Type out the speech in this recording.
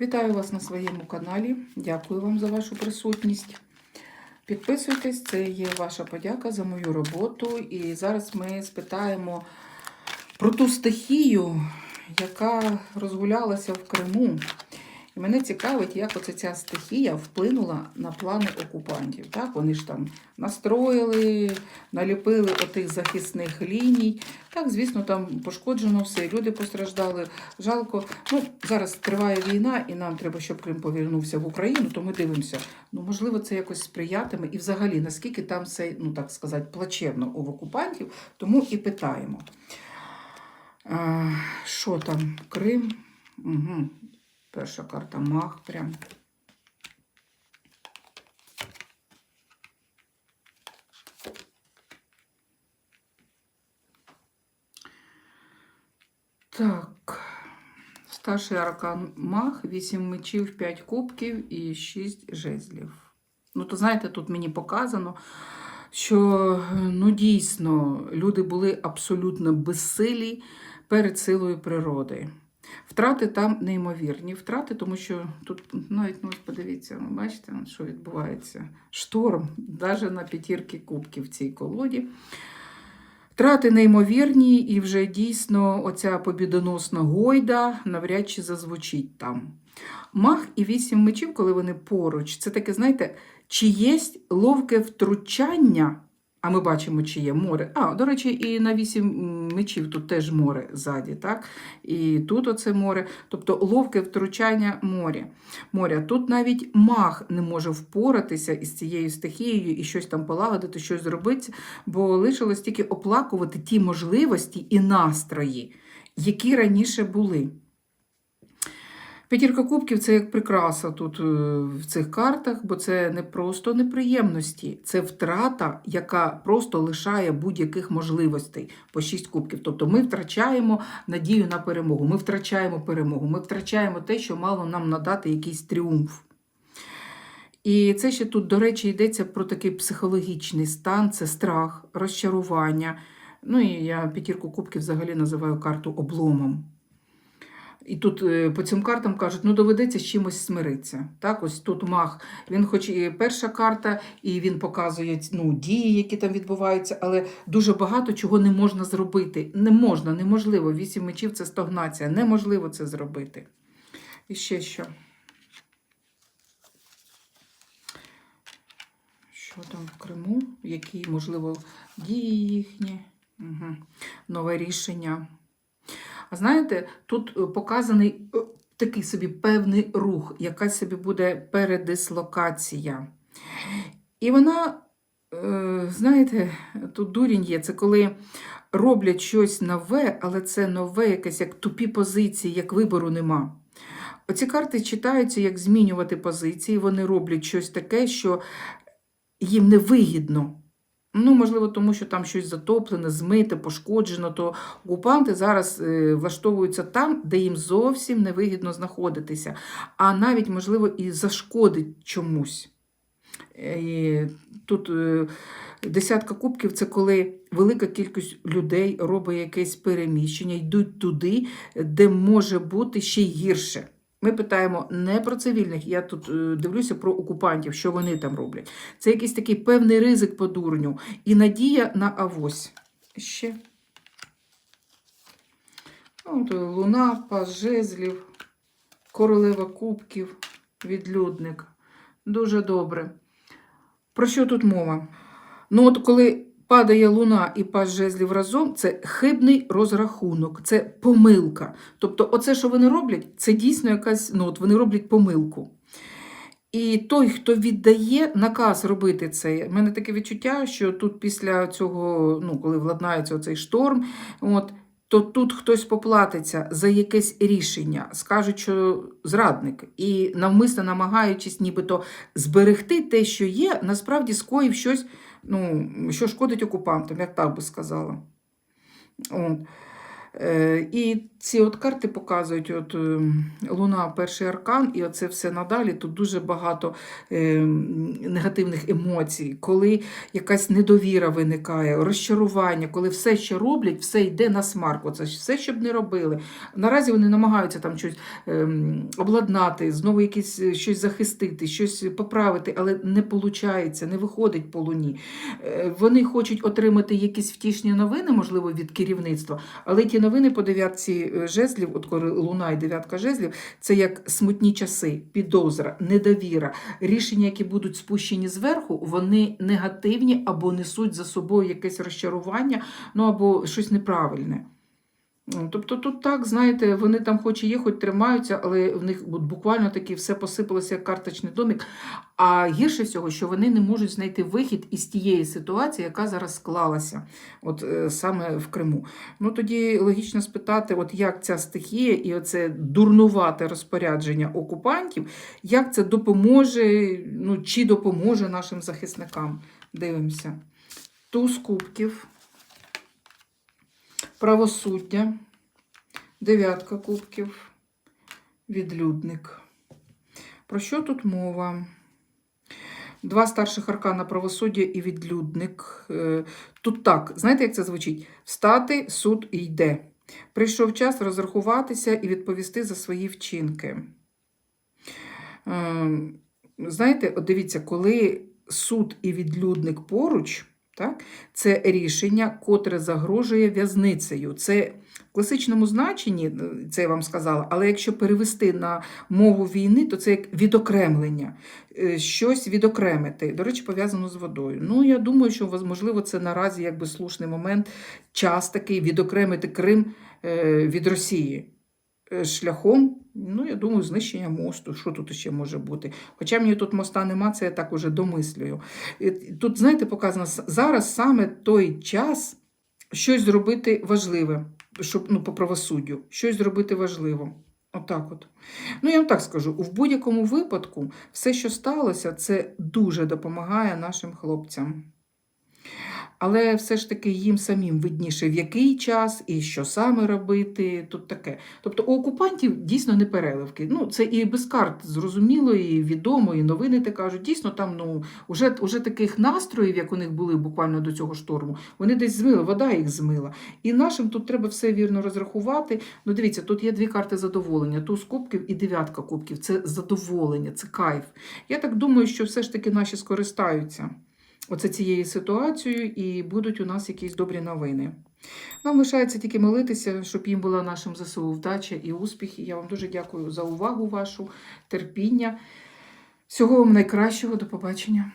Вітаю вас на своєму каналі. Дякую вам за вашу присутність. Підписуйтесь, це є ваша подяка за мою роботу. І зараз ми спитаємо про ту стихію, яка розгулялася в Криму. Мене цікавить, як оця ця стихія вплинула на плани окупантів. Так, вони ж там настроїли, наліпили отих захисних ліній. Так, звісно, там пошкоджено все, люди постраждали. Жалко. Ну, зараз триває війна, і нам треба, щоб Крим повернувся в Україну, то ми дивимося. Ну, можливо, це якось сприятиме. І взагалі, наскільки там все, ну так сказати, плачевно у окупантів, тому і питаємо. А, що там? Крим? Угу. Перша карта Мах прям. Так. Старший аркан Мах, 8 мечів, 5 кубків і 6 жезлів. Ну, то знаєте, тут мені показано, що ну, дійсно люди були абсолютно безсилі перед силою природи. Втрати там неймовірні. Втрати, тому що тут навіть ну, подивіться, бачите, що відбувається. Шторм, навіть на п'ятірки кубків в цій колоді. Втрати неймовірні, і вже дійсно оця побідоносна гойда навряд чи зазвучить там. Мах і вісім мечів, коли вони поруч, це таке, знаєте, чи є ловке втручання, а ми бачимо, чи є море. А, до речі, і на вісім мечів тут теж море ззаді, так? І тут оце море. Тобто ловке втручання моря. моря. Тут навіть мах не може впоратися із цією стихією і щось там полагодити, щось зробити, бо лишилось тільки оплакувати ті можливості і настрої, які раніше були. П'ятірка кубків це як прикраса тут е, в цих картах, бо це не просто неприємності, це втрата, яка просто лишає будь-яких можливостей по шість кубків. Тобто ми втрачаємо надію на перемогу, ми втрачаємо перемогу, ми втрачаємо те, що мало нам надати якийсь тріумф. І це ще тут, до речі, йдеться про такий психологічний стан, це страх, розчарування. Ну і я п'ятірку кубків взагалі називаю карту обломом. І тут е, по цим картам кажуть, ну доведеться з чимось смиритися. Так, ось тут мах, він хоч і перша карта, і він показує ну, дії, які там відбуваються, але дуже багато чого не можна зробити. Не можна, неможливо. Вісім мечів це стагнація. Неможливо це зробити. І ще що. Що там в Криму? Які, можливо, дії їхні? Угу. Нове рішення. А знаєте, тут е, показаний е, такий собі певний рух, якась собі буде передислокація. І вона, е, знаєте, тут дурінь є, це коли роблять щось нове, але це нове, якесь як тупі позиції, як вибору нема. Оці карти читаються, як змінювати позиції, вони роблять щось таке, що їм не вигідно. Ну, можливо, тому що там щось затоплене, змите, пошкоджено, то окупанти зараз е, влаштовуються там, де їм зовсім невигідно знаходитися, а навіть, можливо, і зашкодить чомусь. Е, І Тут е, десятка кубків це коли велика кількість людей робить якесь переміщення, йдуть туди, де може бути ще гірше. Ми питаємо не про цивільних, я тут е, дивлюся про окупантів, що вони там роблять. Це якийсь такий певний ризик по дурню і надія на авось. Ще. От, луна, пас жезлів, королева кубків, відлюдник. Дуже добре. Про що тут мова? Ну, от коли падає луна і пас жезлів разом, це хибний розрахунок, це помилка. Тобто, оце, що вони роблять, це дійсно якась, ну, от вони роблять помилку. І той, хто віддає наказ робити це, в мене таке відчуття, що тут після цього, ну, коли владнається цей шторм, от, то тут хтось поплатиться за якесь рішення, скажуть, що зрадник, і навмисно намагаючись нібито зберегти те, що є, насправді скоїв щось, ну, що шкодить окупантам, як так би сказала. От. І ці от карти показують, от ем, Луна, перший аркан, і оце все надалі. Тут дуже багато ем, негативних емоцій, коли якась недовіра виникає, розчарування, коли все, що роблять, все йде на смарку. Це все, щоб не робили. Наразі вони намагаються там щось ем, обладнати, знову якісь е, щось захистити, щось поправити, але не виходить, не виходить по луні. Е, Вони хочуть отримати якісь втішні новини, можливо, від керівництва, але ті новини по дев'ятці е, жезлів, от коли луна і дев'ятка жезлів, це як смутні часи, підозра, недовіра, рішення, які будуть спущені зверху, вони негативні або несуть за собою якесь розчарування, ну або щось неправильне. Тобто тут так, знаєте, вони там хоч і є, хоч тримаються, але в них буквально таки все посипалося як карточний домик. А гірше всього, що вони не можуть знайти вихід із тієї ситуації, яка зараз склалася, от е, саме в Криму. Ну тоді логічно спитати, от як ця стихія і оце дурнувате розпорядження окупантів, як це допоможе, ну чи допоможе нашим захисникам. Дивимося. Туз кубків правосуддя, дев'ятка кубків, відлюдник. Про що тут мова? Два старших аркана правосуддя і відлюдник. Е, Тут так, знаєте, як це звучить? Встати, суд і йде. Прийшов час розрахуватися і відповісти за свої вчинки. Е, Знаєте, от дивіться, коли суд і відлюдник поруч, так, це рішення, котре загрожує в'язницею. Це в класичному значенні, е, це я вам сказала, але якщо перевести на мову війни, то це як відокремлення, Е, щось відокремити. До речі, пов'язано з водою. Ну, я думаю, що можливо це наразі якби слушний момент, час такий відокремити Крим е, від Росії. Е, Шляхом, ну, я думаю, знищення мосту. Що тут ще може бути? Хоча мені тут моста нема, це я так уже домислюю. Тут, знаєте, показано, зараз саме той час щось зробити важливе, щоб ну, по правосуддю, щось зробити важливо. Отак от. Ну, я вам так скажу: в будь-якому випадку, все, що сталося, це дуже допомагає нашим хлопцям. Але все ж таки їм самим видніше, в який час і що саме робити. Тут таке. Тобто у окупантів дійсно не переливки. Ну, це і без карт зрозуміло, і відомо, і новини те кажуть. Дійсно, там ну, уже, уже таких настроїв, як у них були буквально до цього шторму, вони десь змили, вода їх змила. І нашим тут треба все вірно розрахувати. Ну, дивіться, тут є дві карти задоволення: туз кубків і дев'ятка кубків. Це задоволення, це кайф. Я так думаю, що все ж таки наші скористаються оце цією ситуацією, і будуть у нас якісь добрі новини. Нам лишається тільки молитися, щоб їм була нашим ЗСУ вдача і успіхи. Я вам дуже дякую за увагу вашу, терпіння. Всього вам найкращого, до побачення.